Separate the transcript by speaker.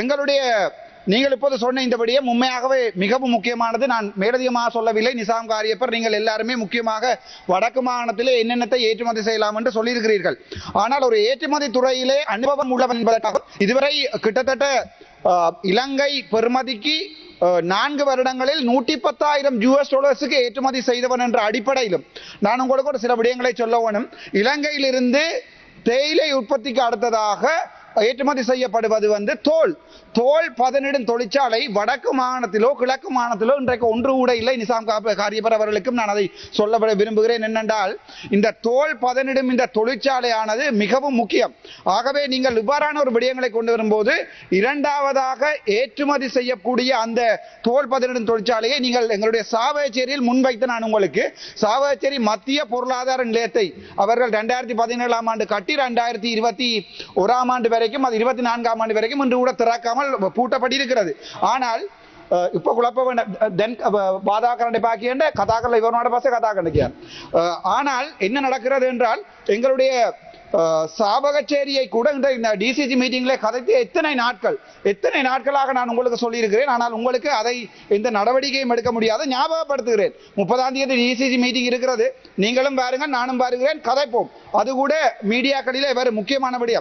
Speaker 1: எங்களுடைய நீங்கள் இப்போது சொன்ன இந்தபடியே உண்மையாகவே மிகவும் முக்கியமானது. நான் மேலதிகமாக சொல்லவில்லை. நிசாம் காரியப்பர் நீங்கள் எல்லாருமே முக்கியமாக வடக்கு மாகாணத்திலே என்னென்னத்தை ஏற்றுமதி செய்யலாம் என்று சொல்லியிருக்கிறீர்கள். ஆனால் ஒரு ஏற்றுமதி துறையிலே அனுபவம் உள்ளவன் என்பதற்காக இதுவரை கிட்டத்தட்ட இலங்கை பெறுமதிக்கு நான்கு வருடங்களில் நூற்றி பத்தாயிரம் யூஎஸ் டாலர்ஸுக்கு ஏற்றுமதி செய்தவன் என்ற அடிப்படையிலும் நான் உங்களுக்கு ஒரு சில விடயங்களை சொல்ல வேணும். இலங்கையிலிருந்து தேயிலை உற்பத்திக்கு அடுத்ததாக ஏற்றுமதி செய்யப்படுவது வந்து தோல். தோல் பதனிடும் தொழிற்சாலை வடக்கு மாகாணத்திலோ கிழக்கு மாகாணத்திலோ இன்றைக்கு ஒன்று கூட இல்லை. நிசாம் காப்ப- அவர்களுக்கும் நான் அதை சொல்ல விரும்புகிறேன். என்னென்றால் இந்த தோல் பதனிடும் இந்த தொழிற்சாலையானது மிகவும் முக்கியம். ஆகவே நீங்கள் இவ்வாறான ஒரு விடயங்களை கொண்டு வரும்போது இரண்டாவதாக ஏற்றுமதி செய்யக்கூடிய அந்த தோல் பதனிடும் தொழிற்சாலையை நீங்கள் எங்களுடைய சாவகச்சேரியில் முன்வைத்து நான் உங்களுக்கு சாவகச்சேரி மத்திய பொருளாதார நிலையத்தை அவர்கள் ரெண்டாயிரத்தி பதினேழாம் ஆண்டு கட்டி ரெண்டாயிரத்தி இருபத்தி ஓராம் ஆண்டு வரை வரைக்கும் அது இருபத்தி நான்காம் ஆண்டு வரைக்கும் இன்று கூட திறக்காமல் பூட்டப்படி இருக்கிறது ஆனால் இப்ப குழப்ப வேண்டாம் தென் பாதாக்கரண்டை பாக்கியண்ட கதாக்கரில் இவனோட பாச கதாக்கரண்டிக்கார் ஆனால் என்ன நடக்கிறது என்றால் எங்களுடைய சாபகச்சேரியை கூட இந்த டிசிஜி மீட்டிங்ல கதைத்து எத்தனை நாட்கள் எத்தனை நாட்களாக நான் உங்களுக்கு சொல்லியிருக்கிறேன் ஆனால் உங்களுக்கு அதை எந்த நடவடிக்கையும் எடுக்க முடியாத ஞாபகப்படுத்துகிறேன். முப்பதாம் தேதி டிசிஜி மீட்டிங் இருக்கிறது. நீங்களும் பாருங்கள் நானும் பாருகிறேன் கதைப்போம். அது கூட மீடியாக்களில் வேறு முக்கியமான